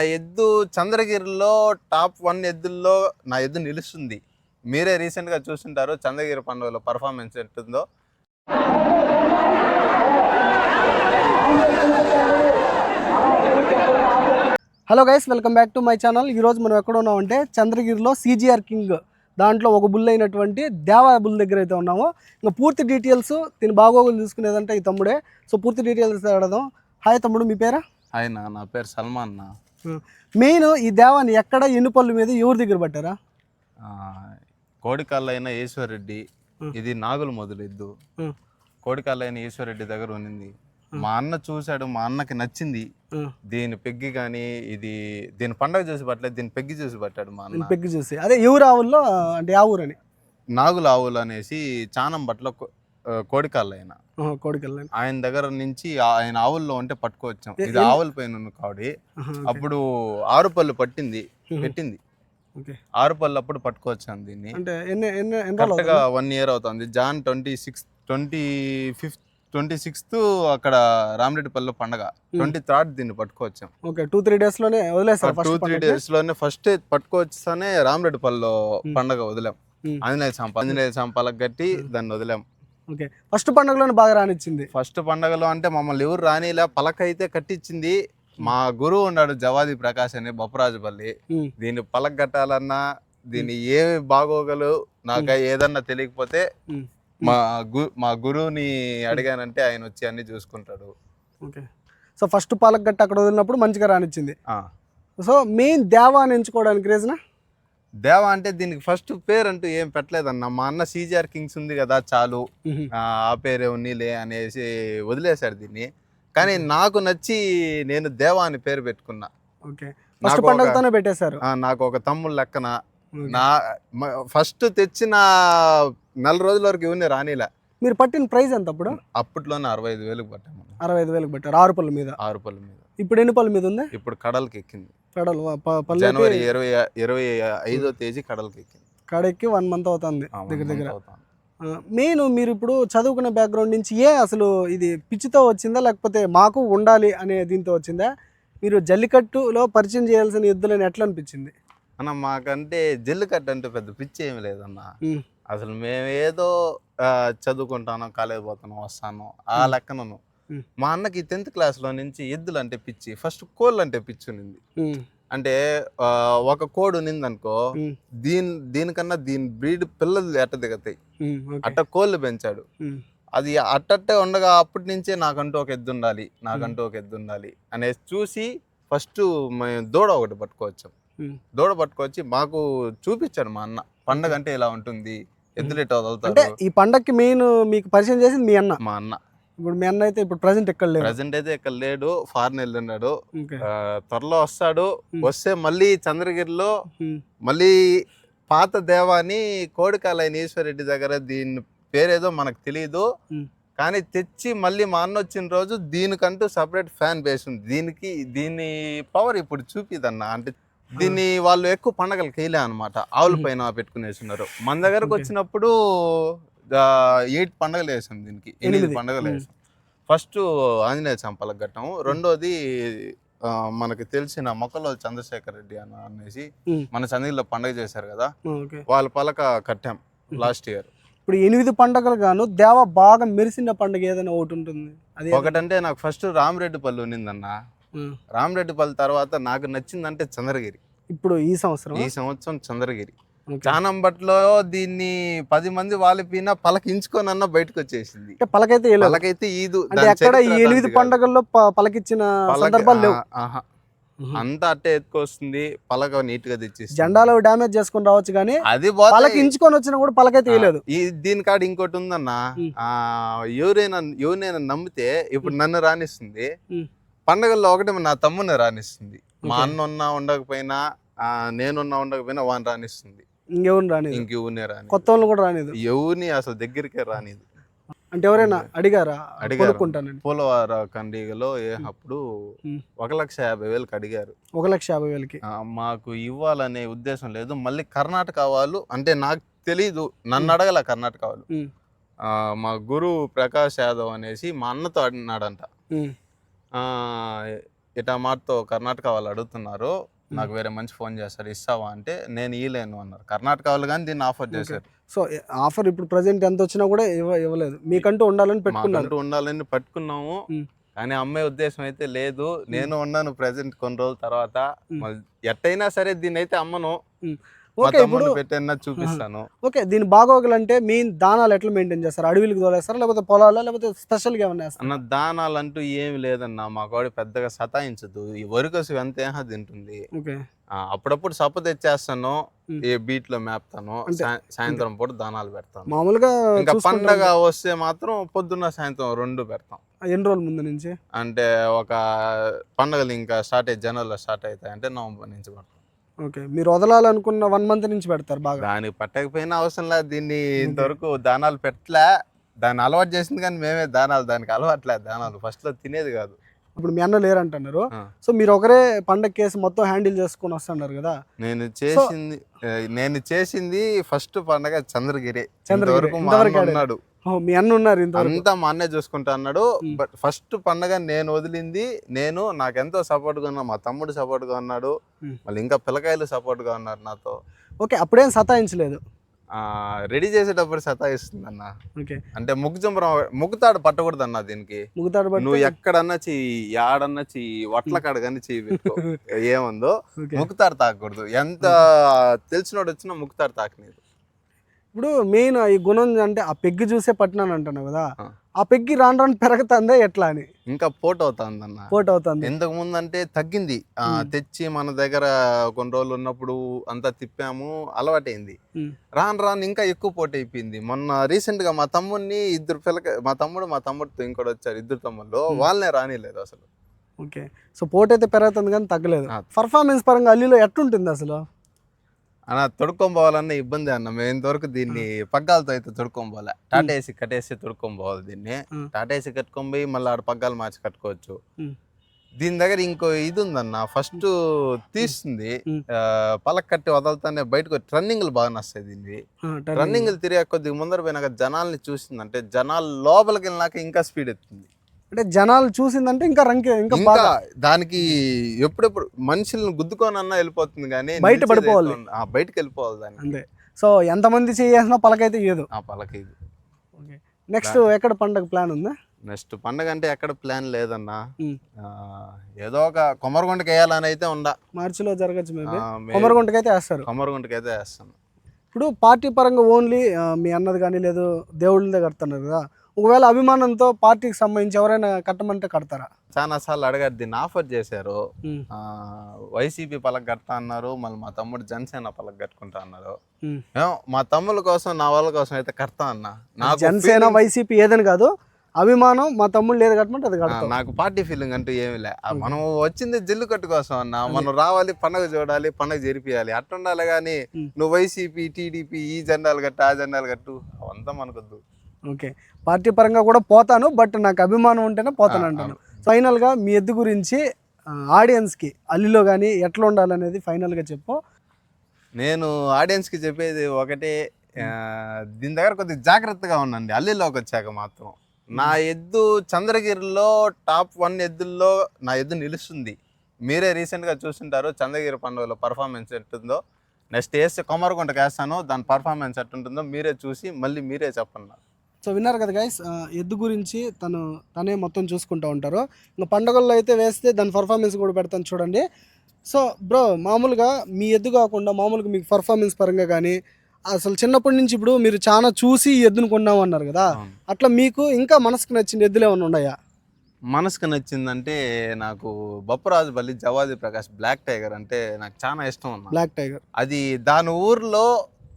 ఆ ఎద్దు చంద్రగిరిలో top one ఎద్దుల్లో నా ఎద్దు నిలుస్తుంది. మీరే రీసెంట్గా చూస్తుంటారు చంద్రగిరి పండుగలో performance ఎట్టుందో. Hello guys welcome back to my channel. ఈరోజు మనం ఎక్కడ ఉన్నామంటే చంద్రగిరిలో సీజీఆర్ కింగ్ దాంట్లో ఒక బుల్ అయినటువంటి దేవా బుల్ దగ్గర అయితే ఉన్నాము. ఇంకా పూర్తి డీటెయిల్స్ దీని బాగోగులు తీసుకునేదంటే ఈ తమ్ముడే. సో పూర్తి డీటెయిల్స్ అడదాం. హాయ్ తమ్ముడు మీ పేరా? ఆయన నా పేరు సల్మాన్ నా మెయిన్ ఈ దేవాని ఎక్కడ ఎన్నుపల్లి మీద ఎవరి దగ్గర పట్టారా? ఈశ్వరరెడ్డి Hmm. ఇది నాగుల మొదలు ఎద్దు Hmm. కోడికల్లైన ఈశ్వరరెడ్డి దగ్గర ఉన్నింది. మా అన్న చూశాడు మా అన్నకి నచ్చింది. దీని పెగ్గి కానీ ఇది దీని పండగ చూసి పట్టలేదు దీని పెగ్గి చూసి పట్టాడు మా అన్న. పెగ్గి చూసి. అదే ఎవరు ఆవుల్లో అంటే ఆ ఊరని? నాగుల ఆవులు అనేసి చానం బట్ల కోడికల్లు ఆయన కోడికెళ్ళని ఆయన దగ్గర నుంచి ఆయన ఆవుల్లో ఉంటే పట్టుకోవచ్చాం. ఇది ఆవుల పైన ఉన్న కావడి. అప్పుడు ఆరు పళ్ళు పట్టింది పెట్టింది. ఆరు పళ్ళు అప్పుడు పట్టుకోవచ్చాం దీన్ని. వన్ ఇయర్ అవుతుంది. June twenty six twenty fifth twenty sixth అక్కడ రామరెడ్డిపల్లిలో పండగ. ట్వంటీ థర్డ్ దీన్ని పట్టుకోవచ్చాం. ఓకే టూ త్రీ డేస్లోనే వదిలేస్తారు టూ త్రీ డేస్లోనే ఫస్ట్ పట్టుకోవచ్చానే రామరెడ్డిపల్లిలో. పండగ వదిలాం. ఆంజనేయ సంప ఆంజనేయ సంపాలకు కట్టి దాన్ని వదిలాం. ఓకే. ఫస్ట్ పండుగలోనే బాగా రానిచ్చింది. ఫస్ట్ పండగలో అంటే మమ్మల్ని ఎవరు రానిలా పలక అయితే కట్టించింది మా గురువు ఉన్నాడు జవాది ప్రకాష్ అని బొప్పరాజుపల్లి దీన్ని పలక కట్టాలన్నా దీన్ని ఏ బాగోగలు నాకు ఏదన్నా తెలియకపోతే మా గు మా గురువుని అడిగానంటే ఆయన వచ్చి అన్ని చూసుకుంటాడు. ఓకే. సో ఫస్ట్ పాలక్ గట్ట అక్కడ వదిలినప్పుడు మంచిగా రానిచ్చింది. సో మెయిన్ దేవా అని ఎంచుకోవడానికి రీజన్ దేవ అంటే దీనికి ఫస్ట్ పేరు అంటూ ఏం పెట్టలేదన్న. మా అన్న సీజీఆర్ కింగ్స్ ఉంది కదా చాలు. ఆ పేరే ఉన్నీలే అనేసి వదిలేశాడు దీన్ని. కానీ నాకు నచ్చి నేను దేవా అని పేరు పెట్టుకున్నా. ఓకే. ఫస్ట్ పండుగతోనే పెట్టేశారు. నాకు ఒక తమ్ముడు లెక్కన. నా ఫస్ట్ తెచ్చిన నెల రోజుల వరకు ఇవన్నీ రానిలే. మీరు పట్టిన ప్రైస్ ఎంత అప్పుడు? అప్పట్లోనే అరవై ఐదు వేలకు పట్టాము అరవై ఐదు వేలకు పెట్టారు. ఆరు పళ్ళ మీద. ఆరు పళ్ళ మీద. ఇప్పుడు ఎన్ని పళ్ళ మీద ఉంది? ఇప్పుడు కడలకి ఎక్కింది. కడలు జనవరి ఇరవై ఇరవై ఐదో తేదీ కడలకి ఎక్కింది కడెక్కి వన్ మంత్ అవుతుంది దగ్గర దగ్గర. మెయిన్ మీరు ఇప్పుడు చదువుకునే బ్యాక్గ్రౌండ్ నుంచి ఏ అసలు ఇది పిచ్చితో వచ్చిందా లేకపోతే మాకు ఉండాలి అనే దీంతో వచ్చిందా మీరు జల్లికట్టులో పరిచయం చేయాల్సిన ఎద్దులని ఎట్లా అనిపించింది అన్న మాకంటే జల్లికట్టు అంటే పెద్ద పిచ్చి ఏమి లేదన్న అసలు మేము ఏదో ఆ, చదువుకుంటాను కాలేజ్ పోతాను వస్తాను ఆ. లెక్కనను. మా అన్నకి టెన్త్ క్లాస్లో నుంచి ఎద్దులు అంటే పిచ్చి. ఫస్ట్ కోళ్ళు అంటే పిచ్చి ఉన్నింది అంటే ఒక కోడ్ ఉన్నింది అనుకో దీని దీనికన్నా దీని బ్రీడ్ పిల్లలు ఎట్ట దిగుతాయి. అట్ట కోళ్ళు పెంచాడు. అది అట్టట్టే ఉండగా అప్పటి నుంచే నాకంటూ ఒక ఎద్దు ఉండాలి నాకంటూ ఒక ఎద్దు ఉండాలి అనేసి చూసి ఫస్ట్ మేము దూడ ఒకటి పట్టుకోవచ్చాం. దూడ పట్టుకొచ్చి మాకు చూపించాడు మా అన్న. పండగ అంటే ఇలా ఉంటుంది ఎద్దులు ఇట్లా అంటే వదులుతారు? ఈ పండక్కి మెయిన్ మీకు పరిచయం చేసింది మీ అన్న? మా అన్న. ఇప్పుడు మీ అన్న అయితే ఇప్పుడు ప్రజెంట్ ఎక్కడ లేదు ప్రజెంట్ అయితే ఇక్కడ లేడు ఫారెన్. ఆ, త్వరలో వస్తాడు. వస్తే మళ్ళీ చంద్రగిరిలో మళ్ళీ పాత దేవాని కోడికాలైన ఈశ్వరెడ్డి దగ్గర దీని పేరేదో మనకు తెలియదు. కానీ తెచ్చి మళ్ళీ మా అన్న వచ్చిన రోజు దీనికంటూ సపరేట్ ఫ్యాన్ బేస్ ఉంది దీనికి దీని పవర్ ఇప్పుడు చూపిదన్న అంటే దీన్ని వాళ్ళు ఎక్కువ పండగలు వేయలే అనమాట ఆవుల. పైన పెట్టుకునేస్తున్నారు మన దగ్గరకు. వచ్చినప్పుడు ఎయిట్ పండగలు వేసాం దీనికి. ఎనిమిది. పండగలు. వేసాం. ఫస్ట్ ఆంజనేయ చంపలకు కట్టాము రెండోది మనకి తెలిసిన మొక్కలో చంద్రశేఖర్ రెడ్డి అన్న అనేసి. మన చంద్రగిరిలో పండగ చేశారు కదా. వాళ్ళ పలక కట్టాం లాస్ట్ ఇయర్. ఇప్పుడు ఎనిమిది పండుగలు గాను దేవ బాగా మెరిసిన పండుగ ఏదైనా ఒకటి ఉంటుంది. అది ఒకటంటే నాకు ఫస్ట్ రామరెడ్డిపల్లి ఉన్నిందన్న. రామరెడ్డిపల్లి తర్వాత నాకు నచ్చిందంటే చంద్రగిరి. ఇప్పుడు ఈ సంవత్సరం ఈ సంవత్సరం చంద్రగిరి. చానంబట్లో దీన్ని పది మంది వాలిపోయినా పలకించుకోనన్నా బయటకు వచ్చేసింది పలకైతే. పలకైతే ఈదు. ఎక్కడ ఎనిమిది. పండుగల్లో పలకిచ్చిన పలక- సందర్భాలు లేవు. అంతా అట్టే ఎత్తుకొస్తుంది. పలక నీట్గా తెచ్చేసి జెండాలో డ్యామేజ్ చేసుకొని రావచ్చు కానీ అది పలకి ఇంచుకొని వచ్చినా కూడా పలకైతే వేయలేదు ఈ దీని కాడ ఇంకోటి ఉందన్న ఎవరైనా ఎవరినైనా నమ్మితే ఇప్పుడు నన్ను రాణిస్తుంది. పండగల్లో ఒకటి నా తమ్ముని రాణిస్తుంది మా. అన్న ఉన్నా ఉండకపోయినా నేనున్నా ఉండకపోయినా వాడిని రాణిస్తుంది ఇంకెవరు రానిది. ఇంకెవరిని రాని కొత్త వాళ్ళని కూడా రానిదు. ఎవరిని అసలు దగ్గరికే రానిది. అంటే ఎవరైనా అడిగారా? అడిగారు. పోలవార కండిగలో అప్పుడు. ఒక లక్ష యాభై వేలకు అడిగారు. ఒక లక్ష యాభై వేలకి. మాకు ఇవ్వాలనే ఉద్దేశం లేదు. మళ్ళీ కర్ణాటక వాళ్ళు అంటే నాకు తెలీదు నన్ను అడగల కర్ణాటక వాళ్ళు. మా గురువు ప్రకాష్ యాదవ్ అనేసి మా అన్నతో అడిగినాడంట. ఇటా మాటతో కర్ణాటక వాళ్ళు అడుగుతున్నారు. నాకు వేరే మంచి ఫోన్ చేస్తారు ఇస్తావా అంటే నేను ఇయ్యలేను అన్నారు. కర్ణాటక వాళ్ళు కానీ దీన్ని ఆఫర్ చేశారు. సో ఆఫర్ ఇప్పుడు ప్రజెంట్ ఎంత వచ్చినా కూడా ఇవ్వ ఇవ్వలేదు. మీకంటూ ఉండాలని పెట్టుకున్నారు. ఉండాలని పట్టుకున్నాము. కానీ అమ్మే ఉద్దేశం అయితే లేదు. నేను ఉన్నాను ప్రెసెంట్ కొన్ని రోజుల తర్వాత. ఎట్టయినా సరే దీన్ని అయితే అమ్మను ఓకే ఇప్పుడు పెట్టైనా చూపిస్తాను. ఓకే దీని బాగోగులు అంటే మీ దానాలు ఎట్లా మెయింటైన్ చేస్తారు? అడవిలకు తోలేస్తారా? లేకపోతే పొలాలా? లేకపోతే స్పెషల్గా ఏమన్నా వేస్తారా? అన్న దానాలు అంటూ ఏమి లేదన్న మా కోడి పెద్దగా సతాయించదు. ఈ వరికసు ఎంత తింటుంది? ఓకే. ఆ, అప్పుడప్పుడు సప్పు తెచ్చేస్తాను. ఏ బీట్లో మేపుతాను సాయంత్రం పూట దానాలు పెడతాను. మామూలుగా ఇంకా పండగ వస్తే మాత్రం పొద్దున్న సాయంత్రం రెండు పెడతాం. ఎన్ని రోజుల ముందు నుంచి? అంటే ఒక పండగలు ఇంకా స్టార్ట్ అయ్యి జనవరిలో స్టార్ట్ అవుతాయి. అంటే నవంబర్ నుంచి పెడతాం. ఓకే. మీరు వదలాలనుకున్న వన్ మంత్ నుంచి పెడతారు బాగా. దానికి పట్టకపోయినా అవసరం లేదు. దీన్ని ఇంతవరకు దానాలు పెట్టలే. దాన్ని అలవాటు చేసింది కానీ మేమే దానాలు దానికి అలవాట్లే దానాలు. ఫస్ట్లో తినేది కాదు. ఇప్పుడు మీ అన్న లేరంటున్నారు. సో మీరు ఒకరే పండగ కేసు మొత్తం హ్యాండిల్ చేసుకొని వస్తున్నారు కదా. నేను చేసింది నేను చేసింది ఫస్ట్ పండగ చంద్రగిరి. చంద్రగిరి. ఉన్నాడు. మీ అన్న ఉన్నారు అంతా మా అన్నే చూసుకుంటా అన్నాడు. బట్ ఫస్ట్ పండగ నేను వదిలింది. నేను నాకెంతో సపోర్ట్గా ఉన్నా మా తమ్ముడు సపోర్ట్గా ఉన్నాడు. మళ్ళీ ఇంకా పిల్లకాయలు సపోర్ట్గా ఉన్నారు నాతో. ఓకే అప్పుడేం సతాయించలేదు? ఆ రెడీ చేసేటప్పుడు సతాయిస్తుంది అన్న అంటే ముగ్గుజంబరం ముగ్గుతాడు పట్టకూడదు అన్న దీనికి నువ్వు ఎక్కడన్నా చెయ్యి యాడన్నా చెయ్యి వట్ల కాడ కానీ చెయ్యి ఏముందో? ముక్కుతాడు తాకూడదు. ఎంత తెలిసినోడు వచ్చినా ముక్కుతాడు తాకలేదు ఇప్పుడు మెయిన్ ఈ గుణం అంటే ఆ పెగ్గి చూసే పట్టినాను అంటున్నావు కదా ఆ. పెగ్గి రాను రాను పెరుగుతుందా ఎట్లా అని? ఇంకా పోటు అవుతుంది అన్న పోటీ అవుతుంది ఇంతకు ముందు అంటే తగ్గింది. తెచ్చి మన దగ్గర కొన్ని రోజులు ఉన్నప్పుడు అంతా తిప్పాము అలవాటైంది. రాను రాను ఇంకా ఎక్కువ పోటీ అయిపోయింది మొన్న రీసెంట్గా మా తమ్ముడిని ఇద్దరు పిల్లక మా తమ్ముడు మా తమ్ముడితో ఇంకోటి వచ్చారు ఇద్దరు తమ్ముళ్ళు. వాళ్ళనే రానిలేదు అసలు. ఓకే. సో పోటీ అయితే పెరుగుతుంది కానీ తగ్గలేదు. పర్ఫార్మెన్స్ పరంగా అల్లిలో ఎట్లుంటుంది అసలు? అన్న తొడుక్కొని పోవాలన్న ఇబ్బంది అన్న. మేము ఇంతవరకు దీన్ని పగ్గాలతో అయితే తొడుక్కొని పోలే టాటేసి కట్టేసి తొడుక్కొని పోవాలి దీన్ని. టాటేసి కట్టుకొని పోయి మళ్ళీ ఆడ పగ్గాలు మార్చి కట్టుకోవచ్చు. దీని దగ్గర ఇంకో ఇది ఉందన్న. ఫస్ట్ తీస్తుంది. పలక కట్టి వదలతానే బయటకు రన్నింగ్లు బాగా నస్తాయి దీనివి. రన్నింగ్లు తిరిగే కొద్దిగా ముందర పోయినాక జనాల్ని చూసిందంటే జనాలు లోపలికి వెళ్ళినాక ఇంకా స్పీడ్ ఎత్తుంది. అంటే జనాలు చూసిందంటే ఇంకా రంకి ఇంకా బాగా. దానికి ఎప్పుడెప్పుడు మనుషులను గుద్దుకోనన్నా వెళ్ళిపోతుంది కానీ బయట పడిపోవాలి. బయటకు వెళ్ళిపోవాలి దానికి. అంతే. సో ఎంతమంది చేయాల్సిన పలకైతే ఇయ్యదు. ఆ పలక ఇది ఓకే. నెక్స్ట్ ఎక్కడ పండగ ప్లాన్ ఉందా? నెక్స్ట్ పండగ అంటే ఎక్కడ ప్లాన్ లేదన్నా. ఏదో ఒక కొమరగుంటకి వేయాలని అయితే ఉండా. మార్చిలో జరగచ్చు మేబీ. కొమరగుంటకి అయితే వేస్తారు. కొమరగుంటకి అయితే వేస్తాను. ఇప్పుడు పార్టీ పరంగా ఓన్లీ మీ అన్నది కానీ లేదు దేవుళ్ళదే కడుతున్నారు కదా. ఒకవేళ అభిమానంతో పార్టీకి సంబంధించి ఎవరైనా కట్టమంటే కడతారా? చాలా సార్లు అడగారు దీన్ని ఆఫర్ చేశారు. వైసీపీ పలక కడతా అన్నారు మళ్ళీ మా తమ్ముడు జనసేన పలక కట్టుకుంటా అన్నారు. మా తమ్ముల కోసం నా వాళ్ళ కోసం అయితే కడతా అన్న. నాకు జనసేన వైసీపీ ఏదని కాదు అభిమానం మా తమ్ముళ్ళు ఏది కట్టమంటే అది కడతాం. నాకు పార్టీ ఫీలింగ్ అంటూ ఏమీ లే. మనం వచ్చింది జిల్లు కట్టు కోసం అన్న. మనం రావాలి పండగ చూడాలి పండగ జరిపియాలి. అట్టుండాలి కానీ. నువ్వు వైసీపీ టీడీపీ ఈ జెండాలు కట్టు ఆ జెండాలు కట్టు. అవంతా మనకొద్దు. ఓకే. పార్టీ పరంగా కూడా పోతాను బట్ నాకు అభిమానం ఉంటేనే పోతాను అంటాను. ఫైనల్గా మీ ఎద్దు గురించి ఆడియన్స్కి అల్లిలో కానీ ఎట్లా ఉండాలనేది ఫైనల్గా చెప్పు. నేను ఆడియన్స్కి చెప్పేది ఒకటే దీని దగ్గర కొద్దిగా జాగ్రత్తగా ఉండండి. అల్లిలోకి వచ్చాక మాత్రం. నా ఎద్దు చంద్రగిరిలో టాప్ వన్ ఎద్దుల్లో నా ఎద్దు నిలుస్తుంది. మీరే recent గా చూస్తుంటారు చంద్రగిరి పండుగలో పర్ఫార్మెన్స్ ఎట్టుందో. నెక్స్ట్ వేస్తే కొమరగుంటకి వేస్తాను దాని పర్ఫార్మెన్స్ ఎట్టుంటుందో మీరే చూసి మళ్ళీ మీరే చెప్పండి నాకు. సో విన్నారు కదా గైస్ ఎద్దు గురించి తను తనే మొత్తం చూసుకుంటూ ఉంటారు. ఇంకా పండుగల్లో అయితే వేస్తే దాని పర్ఫార్మెన్స్ కూడా పెడతాను చూడండి. సో బ్రో మామూలుగా మీ ఎద్దు కాకుండా మామూలుగా మీకు పర్ఫార్మెన్స్ పరంగా కానీ అసలు చిన్నప్పటి నుంచి ఇప్పుడు మీరు చాలా చూసి ఈ ఎద్దును కొన్నాం అన్నారు కదా. అట్లా మీకు ఇంకా మనసుకు నచ్చిన ఎద్దులు ఏమైనా ఉన్నాయా? మనసుకు నచ్చిందంటే నాకు బొప్పరాజు బల్లి జవాది ప్రకాష్ బ్లాక్ టైగర్ అంటే నాకు చాలా ఇష్టం బ్లాక్ టైగర్ అది దాని ఊర్లో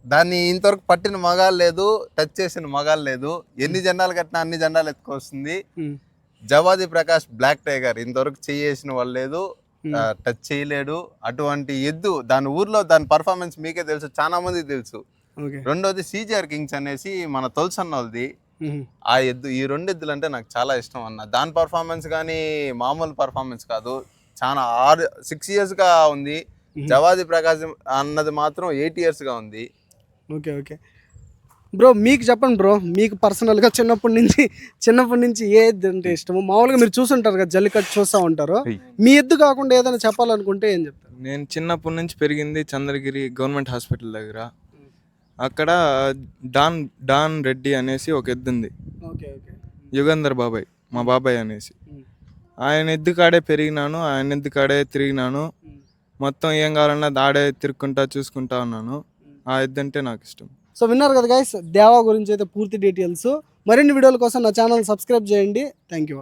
దాన్ని ఇంతవరకు పట్టిన మగాలు లేదు టచ్ చేసిన మగాలు లేదు. ఎన్ని జెండాలు కట్టినా అన్ని జెండాలు ఎత్తుకొస్తుంది. జవాది ప్రకాష్ బ్లాక్ టైగర్ ఇంతవరకు చేసిన వాళ్ళు లేదు టచ్ చేయలేడు. అటువంటి ఎద్దు దాని ఊర్లో దాని పర్ఫార్మెన్స్ మీకే తెలుసు చాలా మందికి తెలుసు. రెండోది సీజీఆర్ కింగ్స్ అనేసి మన తొలసన్న వాళ్ళది ఆ ఎద్దు ఈ రెండు ఎద్దులు అంటే నాకు చాలా ఇష్టం అన్న. దాని పర్ఫార్మెన్స్ కానీ మామూలు పర్ఫార్మెన్స్ కాదు. చాలా ఆరు సిక్స్ ఇయర్స్గా ఉంది. జవాది ప్రకాశం అన్నది మాత్రం ఎయిట్ ఇయర్స్గా ఉంది. Okay okay. బ్రో మీకు చెప్పండి బ్రో. మీకు పర్సనల్గా చిన్నప్పటి నుంచి చిన్నప్పటి నుంచి ఏ ఎద్దు అంటే ఇష్టము? మామూలుగా మీరు చూసుంటారు కదా జల్లికట్టు చూస్తూ ఉంటారు. మీ ఎద్దు కాకుండా ఏదైనా చెప్పాలనుకుంటే ఏం చెప్తారు? నేను చిన్నప్పటి నుంచి పెరిగింది చంద్రగిరి గవర్నమెంట్ హాస్పిటల్ దగ్గర. అక్కడ డాన్ డాన్ రెడ్డి అనేసి ఒక ఎద్దు ఉంది. Okay okay. యుగంధర్ బాబాయ్ మా బాబాయ్ అనేసి. ఆయన ఎద్దు కాడే పెరిగినాను ఆయన ఎద్దు కాడే తిరిగినాను. మొత్తం ఏం కావాలన్నా ఆడే తిరుక్కుంటా చూసుకుంటా ఉన్నాను. ఆ అంటే నాకు ఇష్టం సో విన్నారు కదా గైస్ దేవా గురించి అయితే పూర్తి డీటెయిల్స్ మరిన్ని వీడియోల కోసం నా ఛానల్ సబ్స్క్రైబ్ చేయండి. Thank you